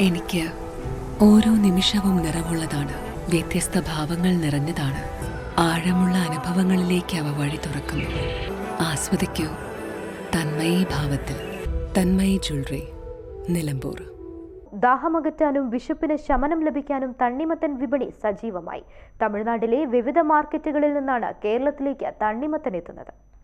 എനിക്ക് ഓരോ നിമിഷവും നിറവുള്ളതാണ്. വ്യത്യസ്ത ഭാവങ്ങൾ നിറഞ്ഞതാണ്. ആഴമുള്ള അനുഭവങ്ങളിലേക്ക് അവ വഴി തുറക്കുന്നു. ആസ്വദിക്കൂ. തന്മയി ഭാവത്തിൽ. തന്മയി ജ്വല്ലറി. നിലമ്പൂർ. ദാഹമകറ്റാനും വിശപ്പിന് ശമനം ലഭിക്കാനും തണ്ണിമത്തൻ വിപണി സജീവമായി. തമിഴ്നാട്ടിലെ വിവിധ മാർക്കറ്റുകളിൽ നിന്നാണ് കേരളത്തിലേക്ക് തണ്ണിമത്തൻ എത്തുന്നത്.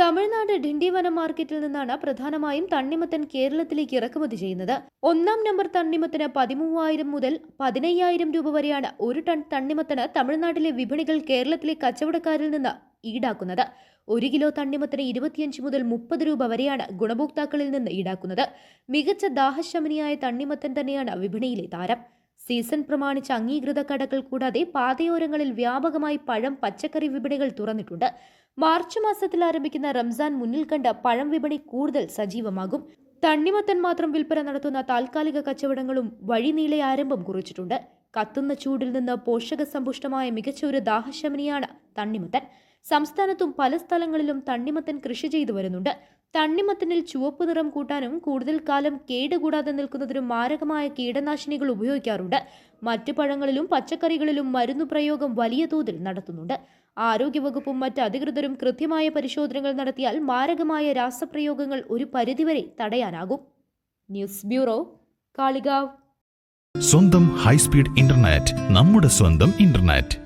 തമിഴ്നാട് ഡിണ്ടിവനം മാർക്കറ്റിൽ നിന്നാണ് പ്രധാനമായും തണ്ണിമത്തൻ കേരളത്തിലേക്ക് ഇറക്കുമതി ചെയ്യുന്നത്. ഒന്നാം നമ്പർ തണ്ണിമത്തന് പതിമൂവായിരം മുതൽ പതിനയ്യായിരം രൂപ വരെയാണ് ഒരു ടൺ തണ്ണിമത്തന് തമിഴ്നാട്ടിലെ വിപണികൾ കേരളത്തിലെ കച്ചവടക്കാരിൽ നിന്ന് ഈടാക്കുന്നത്. ഒരു കിലോ തണ്ണിമത്തന് ഇരുപത്തിയഞ്ച് മുതൽ മുപ്പത് രൂപ വരെയാണ് ഗുണഭോക്താക്കളിൽ നിന്ന് ഈടാക്കുന്നത്. മികച്ച ദാഹശമനിയായ തണ്ണിമത്തൻ തന്നെയാണ് വിപണിയിലെ താരം. സീസൺ പ്രമാണിച്ച് അംഗീകൃത കടകൾ കൂടാതെ പാതയോരങ്ങളിൽ വ്യാപകമായി പഴം പച്ചക്കറി വിപണികൾ തുറന്നിട്ടുണ്ട്. മാർച്ച് മാസത്തിൽ ആരംഭിക്കുന്ന റംസാൻ മുന്നിൽ കണ്ട പഴം വിപണി കൂടുതൽ സജീവമാകും. തണ്ണിമത്തൻ മാത്രം വിൽപ്പന നടത്തുന്ന താൽക്കാലിക കച്ചവടങ്ങളും വഴിനീളെ ആരംഭം കുറിച്ചിട്ടുണ്ട്. കത്തുന്ന ചൂടിൽ നിന്ന് പോഷക സമ്പുഷ്ടമായ മികച്ച ഒരു ദാഹശമനിയാണ് തണ്ണിമത്തൻ. സംസ്ഥാനത്തും പല സ്ഥലങ്ങളിലും തണ്ണിമത്തൻ കൃഷി ചെയ്തു വരുന്നുണ്ട്. തണ്ണിമത്തനിൽ ചുവപ്പ് നിറം കൂട്ടാനും കൂടുതൽ കാലം കേടുകൂടാതെ നിൽക്കുന്നതിനും മാരകമായ കീടനാശിനികൾ ഉപയോഗിക്കാറുണ്ട്. മറ്റു പഴങ്ങളിലും പച്ചക്കറികളിലും മരുന്നു പ്രയോഗം വലിയ തോതിൽ നടത്തുന്നുണ്ട്. ആരോഗ്യവകുപ്പും മറ്റ് അധികൃതരും കൃത്യമായ പരിശോധനകൾ നടത്തിയാൽ മാരകമായ രാസപ്രയോഗങ്ങൾ ഒരു പരിധിവരെ തടയാനാകും. News bureau Kalikavu. സ്വന്തം ഹൈസ്പീഡ് ഇന്റർനെറ്റ് നമ്മുടെ സ്വന്തം ഇന്റർനെറ്റ്.